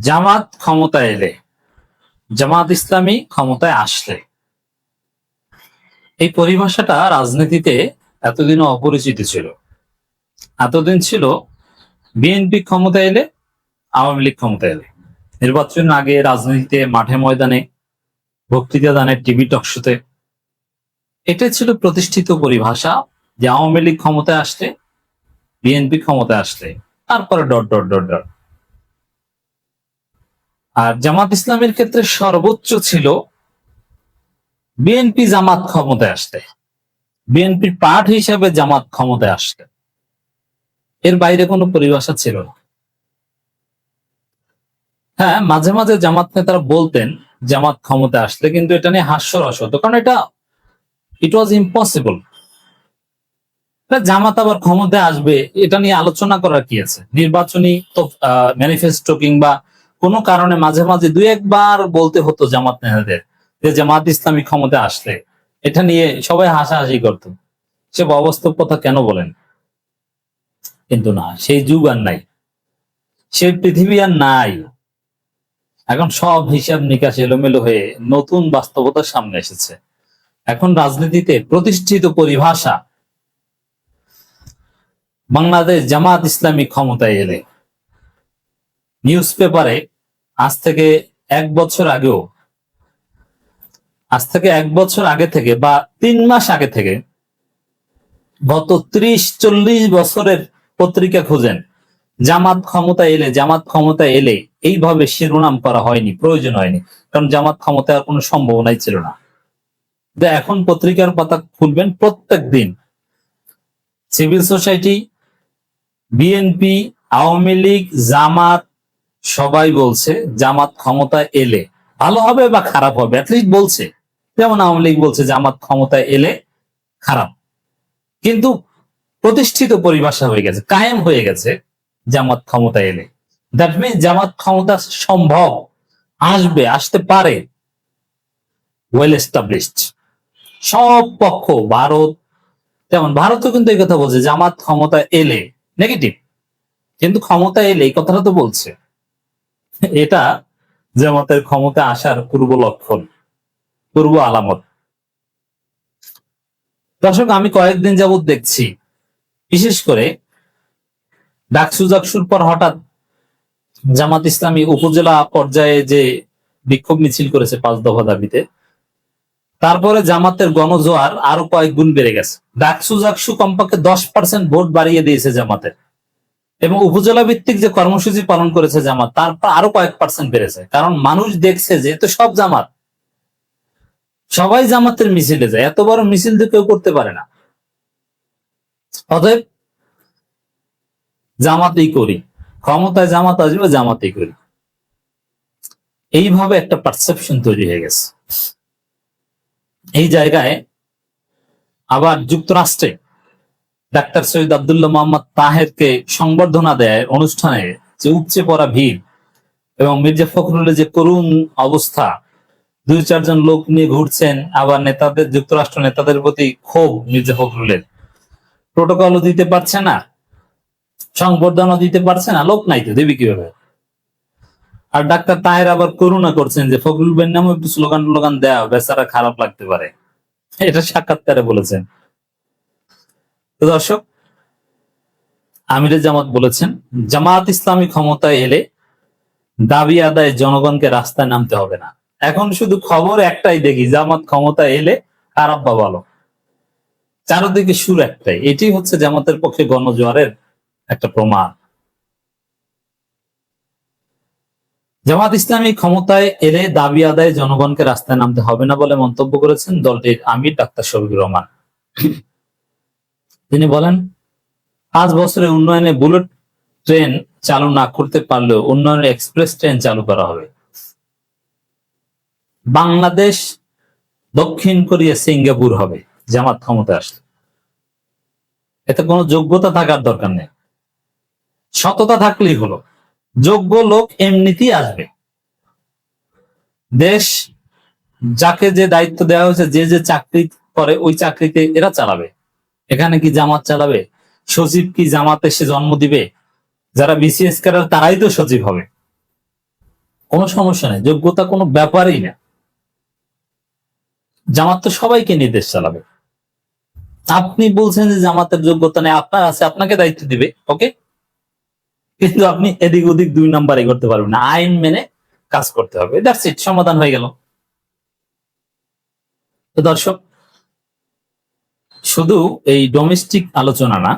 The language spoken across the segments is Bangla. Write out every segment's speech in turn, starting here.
জামাত ক্ষমতায় এলে, জামাত ইসলামী ক্ষমতায় আসলে। এই পরিভাষাটা রাজনীতিতে এতদিন অপরিচিত ছিল। এতদিন ছিল বিএনপি ক্ষমতায় এলে, আওয়ামী লীগ ক্ষমতায় এলে। নির্বাচন আগে রাজনীতিতে, মাঠে ময়দানে, বক্তৃতা দানে, টিভি টকশোতে এটা ছিল প্রতিষ্ঠিত পরিভাষা যে আওয়ামী লীগ ক্ষমতায় আসলে, বিএনপি ক্ষমতায় আসলে, তারপরে ডট ডট ডট ডট। আর জামাত ইসলামের ক্ষেত্রে সর্বোচ্চ ছিল বিএনপি জামাত ক্ষমতায় আসতে। বিএনপির পাঠ হিসাবে জামাত ক্ষমতায় আসতে। এর বাইরে কোনো পরিভাষা ছিল না। হ্যাঁ মাঝে মাঝে জামাত নেতারা বলতেন জামাত ক্ষমতায় আসলে কিন্তু এটা নিয়ে হাস্যরস হতো কারণ এটা ইট ওয়াজ ইম্পসিবল জামাত আবার ক্ষমতায় আসবে, এটা নিয়ে আলোচনা করার কি আছে? নির্বাচনী ম্যানিফেস্টো কিংবা কোনো কারণে মাঝে মাঝে দুই একবার বলতে হতো জামাত নেতাদের যে জামাত ইসলামী ক্ষমতা আসলে এটা নিয়ে সবাই হাসাহাসি করত। সে অবাস্তব কথা কেন বলেন? কিন্তু না, সেই যুগ আর নাই। সেই পৃথিবী আর নাই। এখন সব হিসাব নিকাশ এলোমেলো হয়ে নতুন বাস্তবতার সামনে এসেছে। এখন রাজনীতিতে প্রতিষ্ঠিত পরিভাষা বাংলাদেশ জামাত ইসলামী ক্ষমতায় এলে। নিউজ পেপারে আজ থেকে এক বছর আগেও, আজ থেকে এক বছর আগে থেকে বা তিন মাস আগে থেকে গত ত্রিশ, চল্লিশ বছরের পত্রিকা খুঁজেন। জামাত ক্ষমতা এলে, জামাত ক্ষমতা এলে এইভাবে শিরোনাম করা হয়নি, প্রয়োজন হয়নি। কারণ জামাত ক্ষমতার কোনো সম্ভাবনাই ছিল না। এখন পত্রিকার পাতা খুলবেন প্রত্যেক দিন। Civil society, BNP, Awami League, Jamaat সবাই বলছে জামাত ক্ষমতা এলে ভালো হবে বা খারাপ হবে? অ্যাটলিস্ট বলছে। যেমন আওয়ামী লীগ বলছে জামাত ক্ষমতায় এলে খারাপ। কিন্তু প্রতিষ্ঠিত পরিভাষা হয়ে গেছে, কায়েম হয়ে গেছে জামাত ক্ষমতা এলে। দ্যাট মিন জামাত ক্ষমতা সম্ভব, আসবে, আসতে পারে। ওয়েল এস্টাবলিশড সব পক্ষ, ভারত, যেমন ভারতও কিন্তু এই কথা বলছে, জামাত ক্ষমতা এলে নেগেটিভ কিন্তু ক্ষমতা এলে এই কথাটা তো বলছে। এটা জামাতের ক্ষমতা আসার পূর্ব লক্ষণ, পূর্ব আলামত। দর্শক, আমি কয়েকদিন যাবত দেখছি, বিশেষ করে ডাকসু জাকসুর পর হঠাৎ জামাত ইসলামী উপজেলা পর্যায়ে যে বিক্ষোভ মিছিল করেছে পাঁচ দফা দাবিতে, তারপরে জামাতের গণজোয়ার আরও কয়েক গুণ বেড়ে গেছে। ডাকসু জাকসু কমপক্ষে দশ পার্সেন্ট ভোট বাড়িয়ে দিয়েছে জামাতের। এবং উপজেলা ভিত্তিক যে কর্মসূচি পালন করেছে জামাত তারপর আরও কয়েক পার্সেন্ট বেড়েছে। কারণ মানুষ দেখছে যে তো সব জামাত। সবাই জামাতের মিছিলে যায়, এত বড় মিছিল তো কেউ করতে পারে না। অতএব জামাতেই করি, ক্ষমতায় জামাত আসবে, জামাতেই করি। এইভাবে একটা পারসেপশন তৈরি হয়ে গেছে। এই জায়গায় আবার যুক্তরাষ্ট্রে ডাক্তার সৈয়দ আবদুল্লাহ মোহাম্মদ তাহেরকে সংবর্ধনা দেয় অনুষ্ঠানে যে উপচে পড়া ভিড় এবং মির্জা ফখরুলের যে করুণ অবস্থা। দুই চারজন লোক নিয়ে ঘুরছেন, আবার নেতাদের, যুক্তরাষ্ট্র নেতাদের প্রতি ক্ষোভ মির্জা ফখরুলের। প্রোটোকলও দিতে পারছে না সংবর্ধনা দিতে পারছে না, লোক নাই তো, দেবী কীভাবে? আর ডাক্তার তাহের আবার করুণা করছেন যে ফখরুল বেন নামও একটু স্লোগান টোলোগান দেওয়া বেচারা খারাপ লাগতে পারে। এটা সাক্ষাৎকারে বলেছেন। দর্শক আমিরে জামাত বলেছেন জামাত ইসলামী ক্ষমতায় এলে দাবি আদায় জনগণকে রাস্তায় নামতে হবে না। এখন শুধু খবর একটাই দেখি, জামাত ক্ষমতায় এলে খারাপ বা ভালো। চারদিকে সুর একটাই এটি হচ্ছে জামাতের পক্ষে গণজোয়ারের একটা প্রমাণ। জামাত ইসলামী ক্ষমতায় এলে দাবি আদায় জনগণকে রাস্তায় নামতে হবে না বলে মন্তব্য করেছেন দলটির আমির ডাক্তার শফিকুর রহমান। তিনি বলেন, পাঁচ বছরে উন্নয়নে বুলেট ট্রেন চালু না করতে পারলেও উন্নয়নের এক্সপ্রেস ট্রেন চালু করা হবে। বাংলাদেশ, দক্ষিণ কোরিয়া, সিঙ্গাপুর হবে। জামাত ক্ষমতা আসলে। এতে কোনো যোগ্যতা থাকার দরকার নেই। সততা থাকলেই হলো। যোগ্য লোক এমনিতেই আসবে। দেশ যাকে যে দায়িত্ব দেওয়া হয়েছে, যে যে চাকরি করে, ওই চাকরিতে এরা চালাবে। এখানে কি জামাত চালাবে? সচিব কি জামাত এসে জন্ম দিবে? যারা বিসিএস করার তারাই তো সচিব হবে। কোনো সমস্যা নেই, যোগ্যতা কোনো ব্যাপারই না। জামাত তো সবাইকে নির্দেশ চালাবে। আপনি বলছেন যে জামাতের যোগ্যতা নেই, আপনার আছে, আপনাকে দায়িত্ব দিবে ওকে কিন্তু আপনি এদিক ওদিক দুই নাম্বারে করতে পারবেন না, আইন মেনে কাজ করতে হবে। দ্যাটস ইট সমাধান হয়ে গেল। তো দর্শক শুধু এই ডোমেস্টিক আলোচনা না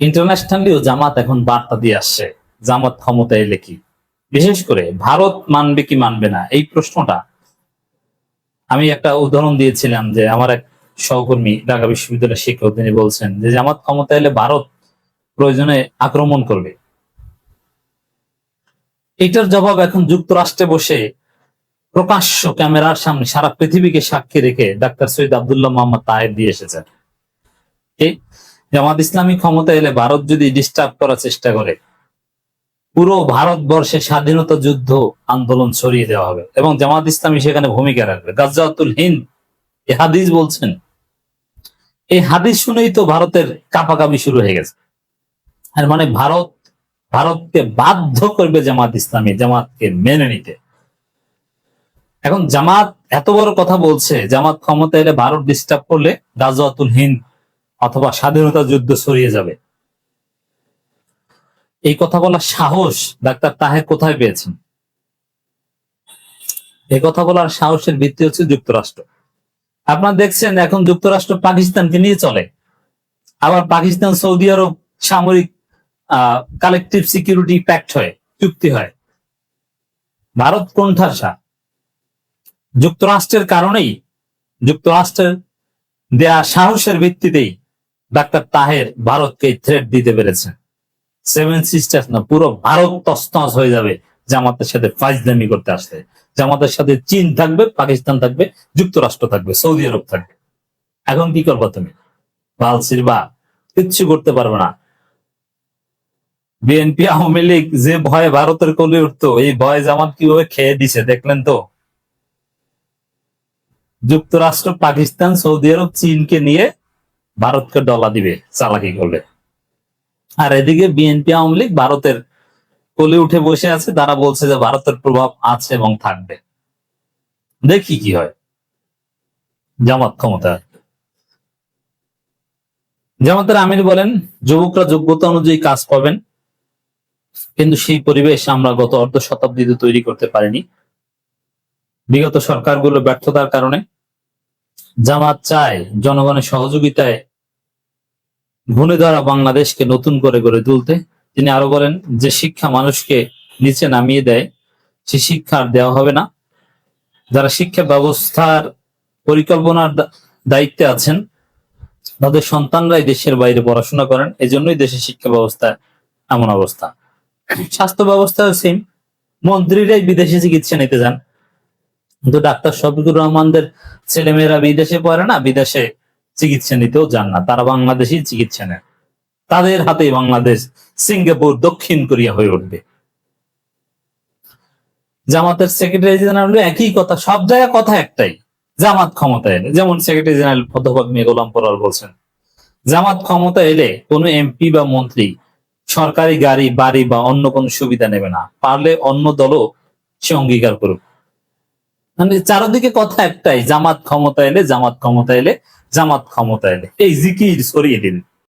ইন্টারন্যাশনালিও জামাত এখন বার্তা দিয়ে আসছে, জামাত ক্ষমতায় এলে কি? বিশেষ করে ভারত মানবে কি মানবে না? এই প্রশ্নটা আমি একটা উদাহরণ দিয়েছিলাম যে আমার এক সহকর্মী ঢাকা বিশ্ববিদ্যালয়ের শিক্ষক, তিনি বলছেন যে জামাত ক্ষমতা এলে ভারত প্রয়োজনে আক্রমণ করবে। এটার জবাব এখন যুক্তরাষ্ট্রে বসে প্রকাশ্য ক্যামেরার সামনে সারা পৃথিবীকে সাক্ষী রেখে ডাক্তার সৈয়দ আবদুল্লাহ মোহাম্মদ তাহের দিয়ে এসেছেন। জামাত ইসলামী ক্ষমতা এলে ভারত যদি ডিস্টার্ব করার চেষ্টা করে, পুরো ভারতবর্ষে স্বাধীনতা যুদ্ধ আন্দোলন ছড়িয়ে দেওয়া হবে এবং জামাত ইসলামী সেখানে ভূমিকা রাখবে। গাজ্জাতুল হিন্দ, এ হাদিস বলছেন। এই হাদিস শুনেই তো ভারতের কাপাকাপি শুরু হয়ে গেছে। আর মানে ভারত, ভারতকে বাধ্য করবে জামাত ইসলামী জামাতকে মেনে নিতে। এখন জামাত এত বড় কথা বলছে, জামাত ক্ষমতা এলে ভারত ডিস্টার্ব করলে গাজওয়াতুল হিন্দ অথবা স্বাধীনতা যুদ্ধ ছড়িয়ে যাবে। এই কথা বলার সাহস ডাক্তার তাহের কোথায় পেয়েছেন? এই কথা বলার সাহসের ভিত্তি হচ্ছে যুক্তরাষ্ট্র। আপনারা দেখছেন এখন যুক্তরাষ্ট্র পাকিস্তানকে নিয়ে চলে। আবার পাকিস্তান, সৌদি আরব সামরিক কালেকটিভ সিকিউরিটি প্যাক্ট হয় চুক্তি হয়। ভারত কোণঠাসা যুক্তরাষ্ট্রের কারণেই, যুক্তরাষ্ট্রের দেয়া সাহসের ভিত্তিতেই ডাক্তার তাহের ভারতকে থ্রেট দিতে পেরেছে। সেভেন সিস্টার্স না, পুরো ভারত তস্তস হয়ে যাবে জামাতের সাথে ফাইজদামি করতে আসতে। জামাতের সাথে চীন থাকবে, পাকিস্তান থাকবে, যুক্তরাষ্ট্র থাকবে, সৌদি আরব থাকবে। এখন কি করব তুমি? বালসির বা কিচ্ছু করতে পারবে না। বিএনপি, আওয়ামী লীগ যে ভয়ে ভারতের কোলে উঠতো, এই ভয় জামাত কীভাবে খেয়ে দিছে, দেখলেন তো? যুক্তরাষ্ট্র, পাকিস্তান, সৌদি আরব, চীনকে নিয়ে ভারতকে ডলা দিবে, চালাকি করলে আর এদিকে বিএনপি আওয়ামী লীগ ভারতের কোলে উঠে বসে আছে, তারা বলছে যে ভারতের প্রভাব আছে এবং থাকবে। দেখি কি হয়। জামাত ক্ষমতা। জামাতের আমির বলেন, যুবকরা যোগ্যতা অনুযায়ী কাজ পাবেন, কিন্তু সেই পরিবেশ আমরা গত অর্ধ শতাব্দীতে তৈরি করতে পারিনি। বিগত সরকারগুলো ব্যর্থতার কারণে জামাত চায় জনগণের সহযোগিতায় ঘুণে ধরা বাংলাদেশকে নতুন করে গড়ে তুলতে। তিনি আরও বলেন, যে শিক্ষা মানুষকে নিচে নামিয়ে দেয়, সে শিক্ষা আর দেওয়া হবে না। যারা শিক্ষা ব্যবস্থার পরিকল্পনার দায়িত্বে আছেন, তাদের সন্তানরাই দেশের বাইরে পড়াশোনা করেন। এজন্যই দেশের শিক্ষা ব্যবস্থা এমন অবস্থা। স্বাস্থ্য ব্যবস্থা সেম মন্ত্রীরাই বিদেশে চিকিৎসা নিতে যান। কিন্তু ডাক্তার শফিকুর রহমানদের ছেলেমেয়েরা বিদেশে পড়ে না, বিদেশে চিকিৎসা নিতেও যান না। তারা বাংলাদেশেই চিকিৎসা নেন তাদের হাতে বাংলাদেশ সিঙ্গাপুর, দক্ষিণ কোরিয়া হয়ে উঠবে। জামাতের সেক্রেটারি জেনারেল একই কথা, সব জায়গায় কথা একটাই, জামাত ক্ষমতা এলে। যেমন সেক্রেটারি জেনারেল অধ্যাপক মিয়া গোলাম পরার বলছেন, জামাত ক্ষমতা এলে কোনো এমপি বা মন্ত্রী সরকারি গাড়ি, বাড়ি বা অন্য কোনো সুবিধা নেবে না। পারলে অন্য দলও সে অঙ্গীকার করুক। মানে চারদিকে কথা একটাই, জামাত ক্ষমতা এলে জামাত ক্ষমতা এলে, জামাত ক্ষমতা এলে। এই জিকির সরিয়ে দিন।